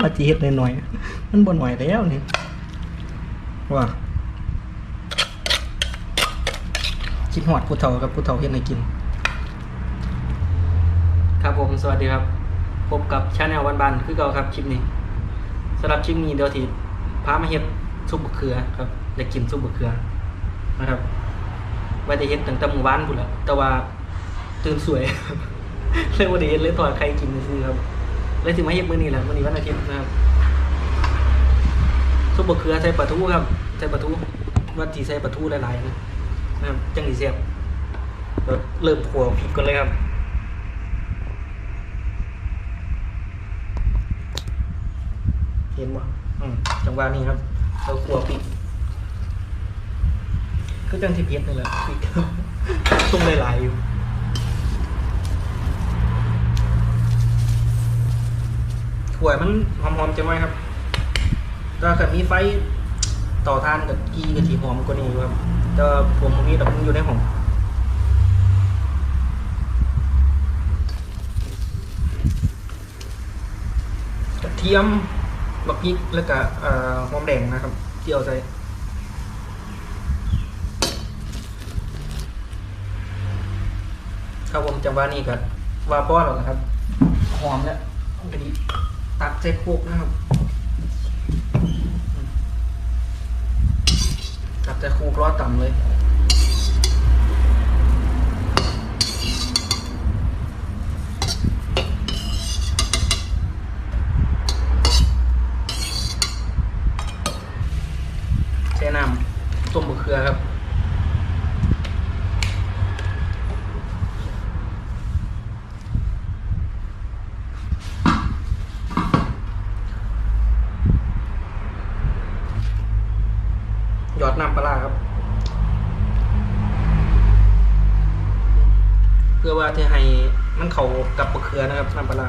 มาจีเฮ็ดหน่อยๆมันบ่หน่อยแล้วนี่ว่าคิดหอดผู้เฒ่ากับผู้เฒ่าเฮ็ดให้กิน ครับผมสวัสดีครับพบกับชาแนลวันบันคือเก่าครับคลิปนี้สำหรับคลิปนี้เดี๋ยวทีพามาเฮ็ดซุปบะเขือครับอยากกินซุปบะเขือนะครับว่าจะเฮ็ดตั้งแต่หมู่บ้านพุ่นแหละแต่ว่าตื่นสวยเลยว่าได้เฮ็ดเลยถอดใครกินซื้อครับ เลยถึงมาเฮ็ดมื้อนี้แหละมือนี้วันอาทิตย์นะครับซุปบะเขือใส่ปลาทูครับใส่ปลาทูว่าสิใส่ปลาทูหลายๆนะนะครับจังสิแซ่บเดี๋ยวเริ่มขัวพริกก่อนเลยครับเห็นบ่อืมจังหวะนี้ครับเรากลัวพริกคือจังที่เพียนี่แหละพริกชุ่มหลายๆอยู่ ขวยมันหอมๆจะไหมครับถ้าเกิดมีไฟต่อทานกับกีกับถีหอมกว่านี้ครับแต่ผมบ่มีดอกมันอยู่ในห้องกระเทียมบักพริกแล้วก็หอมแดงนะครับเจียวใส่ครับผมจำว่านี่ก็ว่าป้อแล้วนะครับหอมแล้วพอดี ตักใส่โคกนะครับ ตักใส่โคกร้อต่ำเลยใช้น้ำต้มบะเขือครับ หยอดน้ำปลาร้าครับ เพื่อว่าจะให้มันเข้า กับบะเขือนะครับน้ำปลา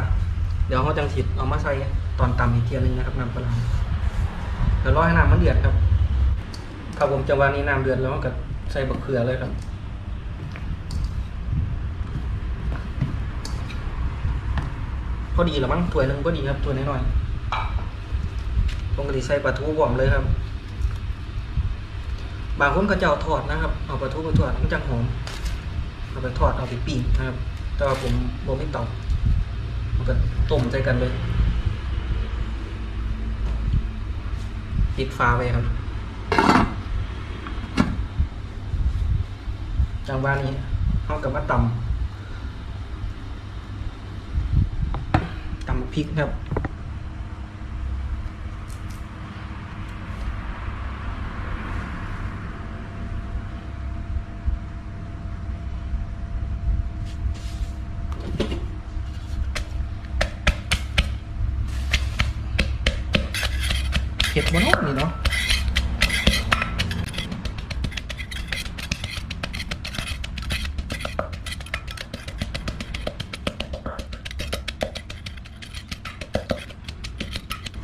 เดี๋ยวเขาจังถิดเอามาใส่ตอนตำอีกเทียหนึงนะครับน้ำปลาเดี๋ยวรอให้น้ำมันเดือดครับครับผมจังหวะนี้น้ำเดือดแล้วก็ใส่บะเขือเลยครับพอดีแล้วมั้งถ้วยหนึ่งก็ดีครับถ้วยน้อยๆปกติใส่ปลาทูบ่อมเลยครับ บางคนก็จะเอาทอดนะครับ เอาปลาทูไปทอดมันจังหอมเอาไปทอดเอาไปปิ้งนะครับ แต่ว่าผมบ่ไม่ตาเอ ก็ต้มใจกันเลยปิดฟ้าไปครับ จังหวะนี้เขากับมาตำตำพริกครับ เผ็ดบนอกนี่เนาะ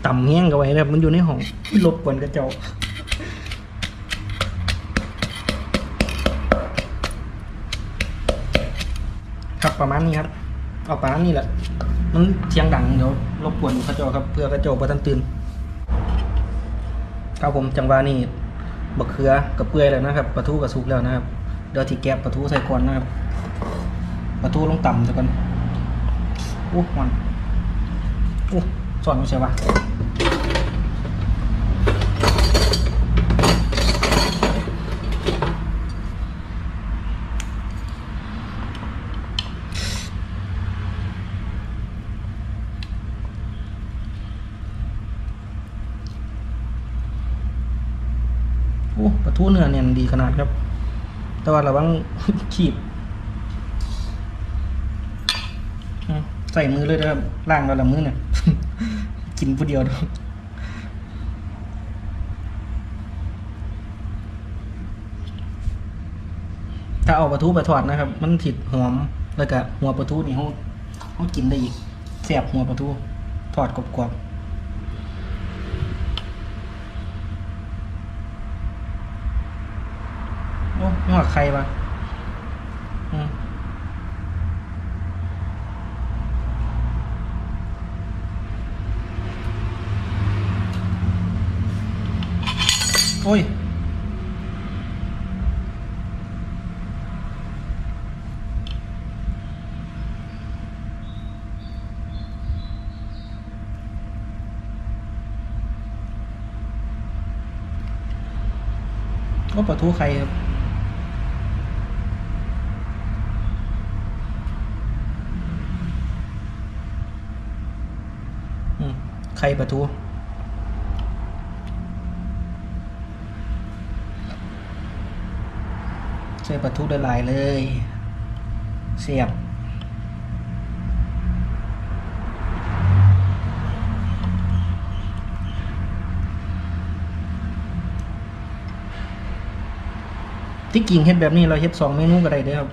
ต่ำแห้งกันไว้นะครับมันอยู่ในห้องลบกวนกระจ้าครับประมาณนี้ครับ เอาประมาณนี้แหละมันเสียงดังเดี๋ยวรบกวนกระจ้าครับเพื่อกระจ้าประทันตื่น ครับผมจังหวะนี้บักเขือกับเปื่อยแล้วนะครับปลาทูกับสุกแล้วนะครับเดี๋ยวที่แกะปลาทูใส่ก่อนนะครับปลาทูลงต่ำซะก่อนอู้มันอู้สอนไม่ใช่ปะ ทูเนื้อเนี่ยดีขนาดครับ แต่ว่าระวังขีบใส่มือเลยนะครับล่างเราละมือเนี่ยกินผู้เดียวเนาะถ้าเอาปลาทูไปทอดนะครับ มันถิดหอมแล้วก็หัวปลาทูนี่เขาเขากินได้อีกแสบหัวปลาทูทอดกรอบๆ งอกใครวะโอ้ยก็ประตูใครครับ ไข่ปลาทูใส่ปลาทูละลายเลย เสียบที่กิ่งเฮ็ดแบบนี้เราเฮ็ดสองเมนูก็ได้เด้อครับ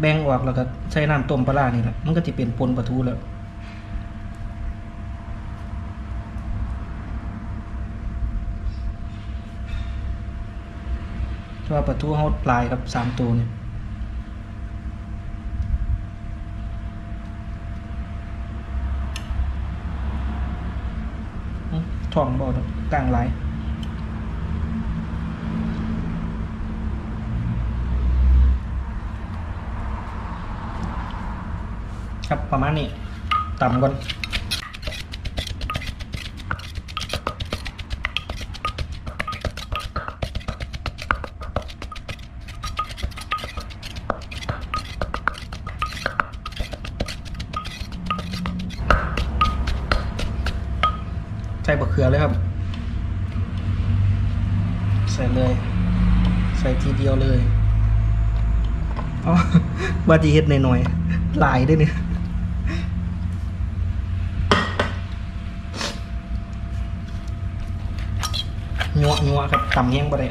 แบ่งออกแล้วก็ใส่น้ำต้มปลาร้านี่แหละมันก็จะเป็นปนปลาทูแล้ว เพราะ ว่าปลาทูเขาปลายกับสามตัวเนี่ยอื้อท้องบ่ดกลางหลายครับประมาณนี้ต่ำก่อน อบาดีเฮ็ดหน่อยๆหลายด้วยเนี่ยนัวยัวครับตำแห้งบ่ได้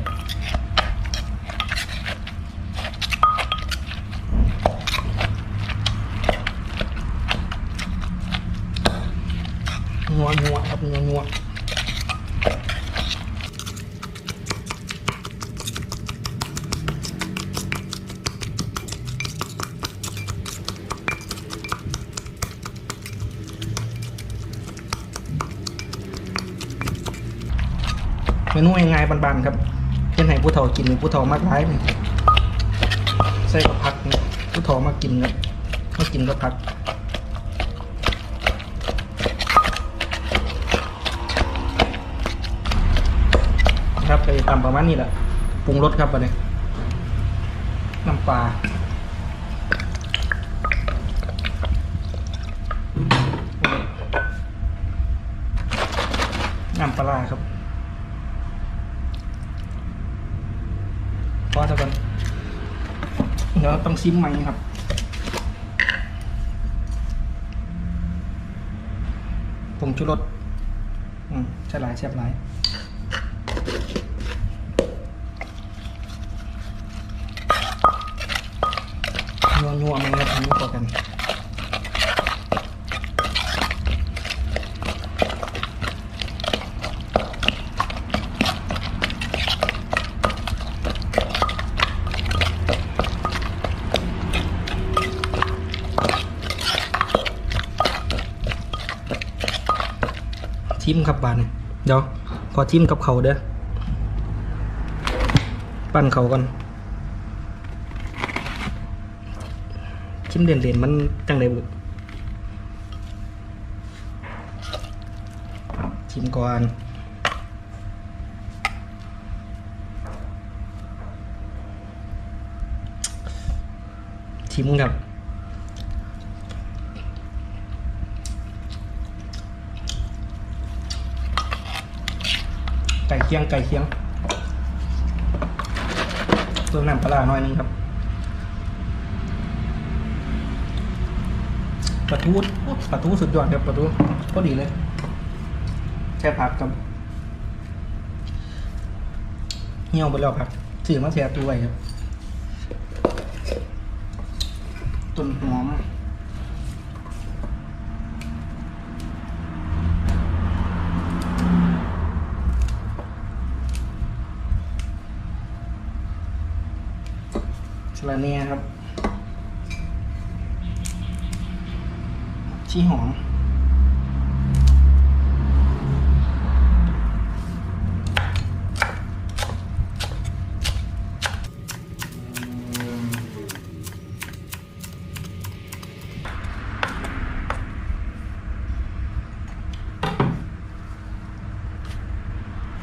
บานๆครับเช่นให้ผู้เฒ่ากินหรือผู้เฒ่ามากร้ายใส่กับผักผู้เฒ่ามากินครับมากินกับผักครับไปตามประมาณนี้แหละปรุงรสครับไปเลยน้ำปลาน้ำปลาครับพอเท่ากัน ชิมใหม่ครับผงชูรสอืมใช่หลายแซ่บหลายนัวนัวมันครับอันนี้พอกัน ชิมครับบานเดี๋ยวขอชิมกับเขาเด้อปั้นเขาก่อนชิมเด่นๆมันจังไดบุชิมก่อนชิมครับ ไก่เคียงไก่เคียงเพิ่มน้ำปลาหน่อยนึงครับปลาทูปลาทูสุดยอดครับปลาทูก็ดีเลยแช่ผักกับเหี่ยวไปแล้วครับสื่อมาแช่ตัวไว้ครับต้นหอม สลาเนียครับ ชีหอม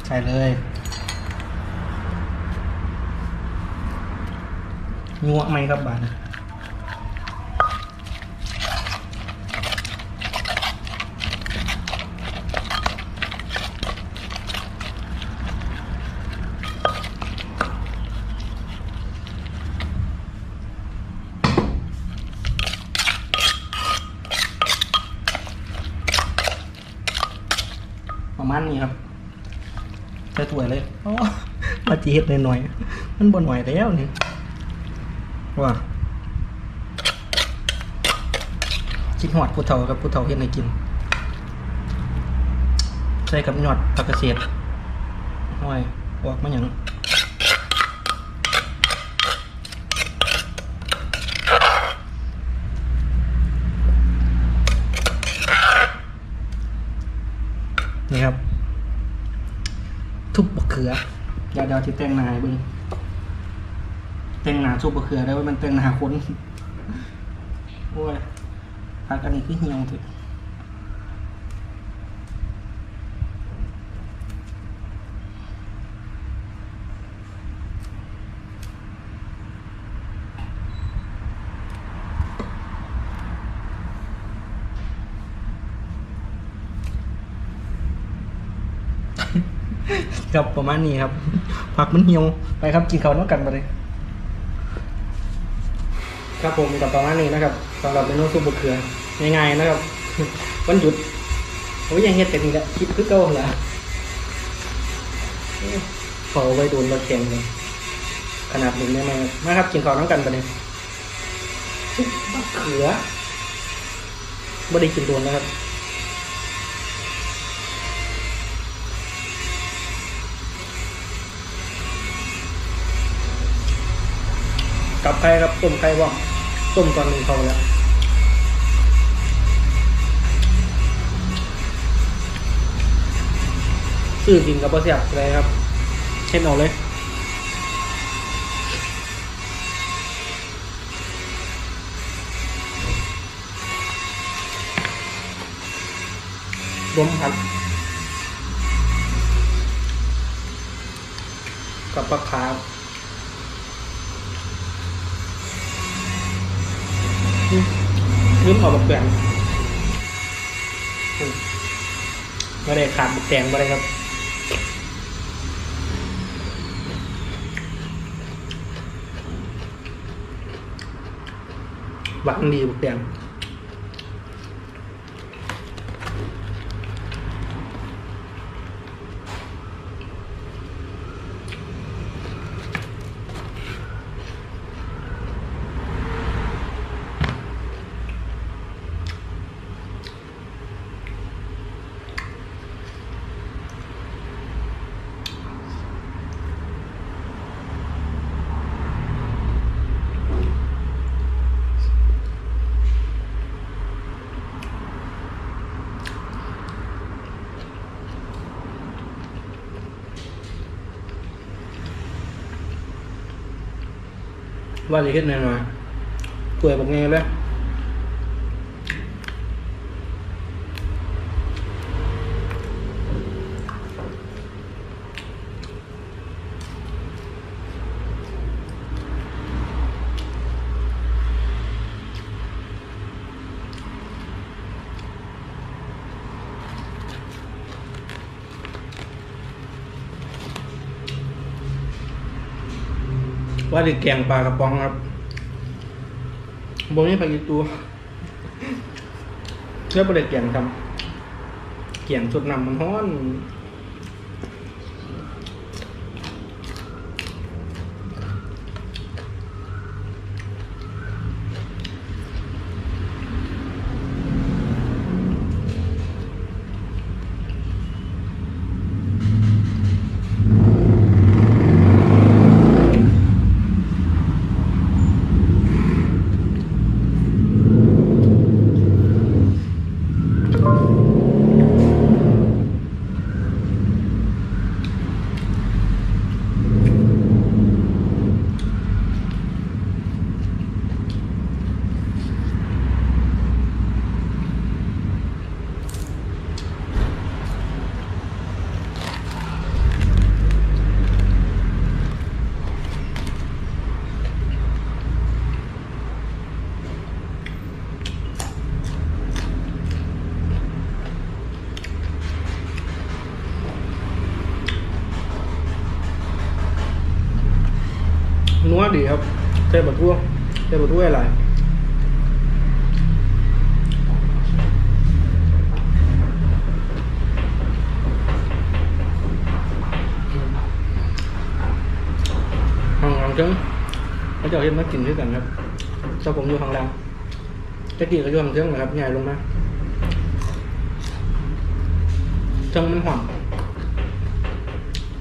ใส่เลย งัวไหมครับบานประมาณนี้ครับใส่ถ้วยเลยโอ้มาจีเฮ็ดหน่อยๆมันบ่หน่อยแล้วนี่ ว่าคิดหอดผู้เฒ่ากับผู้เฒ่าเฮ็ดให้กิน ใส่กับหยอดผักกระเฉดห้อยออกมาหยังนี่ครับ ทุบบักเขือ เดี๋ยวเดี๋ยวที่แต่งนาให้เบึง แต่งหนาทุบบักเขือได้ว่ามันแต่งหนาคนโอ้ยพักอันนี้คือเหี่ยวเถอะครับประมาณนี้ครับ ผักมันเหี่ยวไปครับกินข้าวน้ำกันมาเลย ครับผมกับประมาณนี้นะครับสำหรับเมนูซุปบะเขือง่ายๆนะครับวันหยุดโอ้ยยังเฮ็ดแต่นี่แหละคิดคือเก่าละขอไว้โดนรถแข็งเลยขนาดหนึ่งได้ไหมครับมาครับกินข้าวน้ำกันไปเลยซุปบะเขือไม่ได้กินโดนนะครับ กับไข่ครับต้มไข่ว่องต้มตอนหนึ่งเขาแล้วซื้อกินกับปลาเสียบอะไรครับเช่นเอาเลยรวมผัดกับปลาขาว ลืมเอาบักแตงไม่ได้ขาดบักแตงไปเลยครับหวานดีบักแตง ว่าจะเฮ็ดแน่นอนเปื่อยบักแงเลย ว่าดิแกงปลากระป๋องครับบนนี้ผักอีตัวเชื่อประเด็แกงทำแกงสดนำมันฮ้อน ดีครับเส้นบะทั่วเส้นบะทั่วอะไรห้องของจังเขาจะเอาเห็นมากินด้วยกันครับเจ้าผมอยู่ข้างล่างตะกี้ก็อยู่ข้างเทิงนะครับใหญ่ลงมาจังมันหอม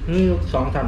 นี่สองสั่น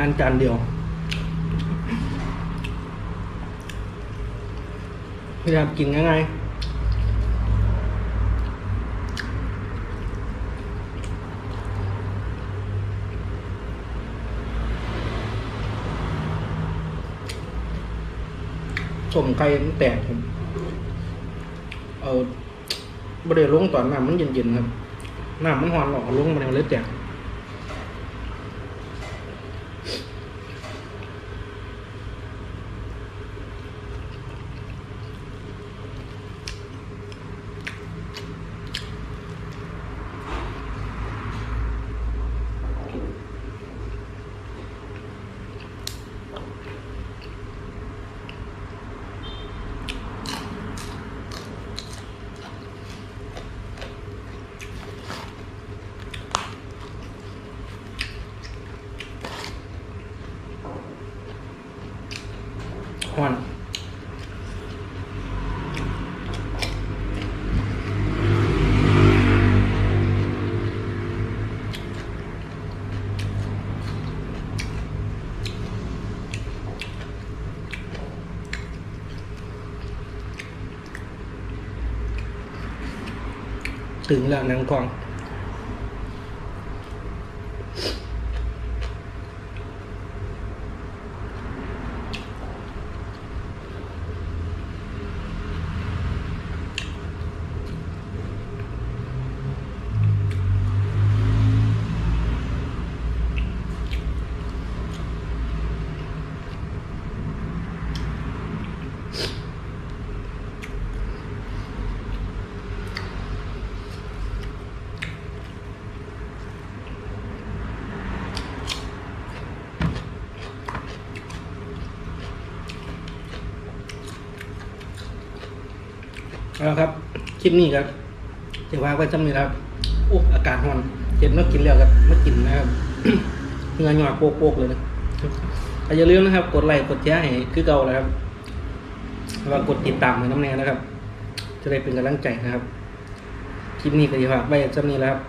าหารจานเดียวพยายามกินง่ายๆส่มไก่มันแตกครับเอาบริเวณลงตอนน้ำมันเย็นๆครับน้ำมันหอนหรอกเอาลงมาแล้วเลยแตก หอน ถึงแล้วนางกอง เอาละครับ คลิปนี้ครับจะว่าไว้จำนี้ครับโอ้อากาศร้อนเห็นมากินแล้วครับมากินนะครับเหงื่อหยอดโปกๆเลยนะอย่าลืมนะครับ กดไลค์กดแชร์ให้คือเก่าแล้วครับแล้วก็กดติดตามให้น้ำแน่นะครับ จะได้เป็นกำลังใจนะครับ คลิปนี้ก็ดีครับไว้จำนี้แล้วครับ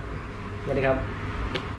สวัสดีครับ